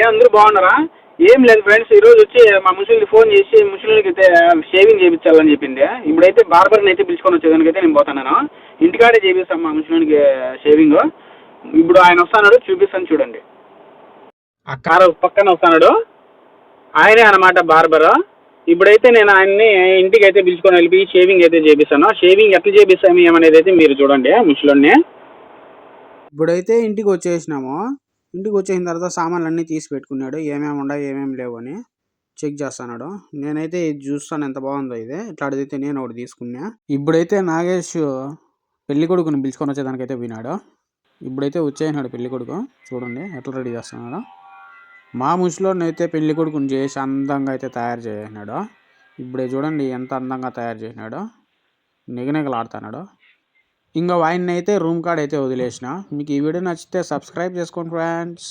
ఏ అందరూ బాగున్నారా? ఏం లేదు ఫ్రెండ్స్ ఈరోజు వచ్చి మా ముసలికి ఫోన్ చేసి ముసలికి అయితే షేవింగ్ చేయించాలని చెప్పింది. ఇప్పుడైతే బార్బర్ని అయితే పిలుచుకొని వచ్చేదానికైతే నేను పోతున్నాను ఇంటికాడే చేపిస్తాం మా ముసలికి షేవింగ్ ఇప్పుడు ఆయన వస్తున్నాడు చూపిస్తాను చూడండి. ఆ కారు పక్కన వస్తున్నాడు. ఆయనే అనమాట బార్బర్ ఇప్పుడైతే నేను ఆయన్ని ఇంటికి అయితే పిలుచుకొని వెళ్ళి షేవింగ్ అయితే చేపిస్తాను. షేవింగ్ ఎట్లా చేపిస్తాము ఏమనేది అయితే మీరు చూడండి ముసలిని ఇప్పుడైతే ఇంటికి వచ్చేసినాము. ఇంటికి వచ్చేసిన తర్వాత సామాన్లు అన్నీ తీసి పెట్టుకున్నాడు. ఏమేమి ఉండవు ఏమేమి లేవు అని చెక్ చేస్తున్నాడు. నేనైతే ఇది చూస్తాను ఎంత బాగుందో ఇది. ఇట్లాంటిదైతే నేను ఒకటి తీసుకున్నా. ఇప్పుడైతే నాగేష్ పెళ్ళి కొడుకుని పిలుచుకొని వచ్చేదానికైతే పోయినాడు. ఇప్పుడైతే వచ్చేసినాడు పెళ్ళి కొడుకు. చూడండి ఎట్లా రెడీ చేస్తున్నాడు. మా ముసలోని పెళ్ళి కొడుకుని చేసి అందంగా అయితే తయారు చేసినాడు. ఇప్పుడే చూడండి ఎంత అందంగా తయారు చేసినాడు. నిగనిగలాడుతున్నాడు. ఇంకా వాయిన్ని అయితే రూమ్ కార్డ్ అయితే వదిలేసిన. మీకు ఈ వీడియో నచ్చితే సబ్స్క్రైబ్ చేసుకోండి ఫ్రెండ్స్.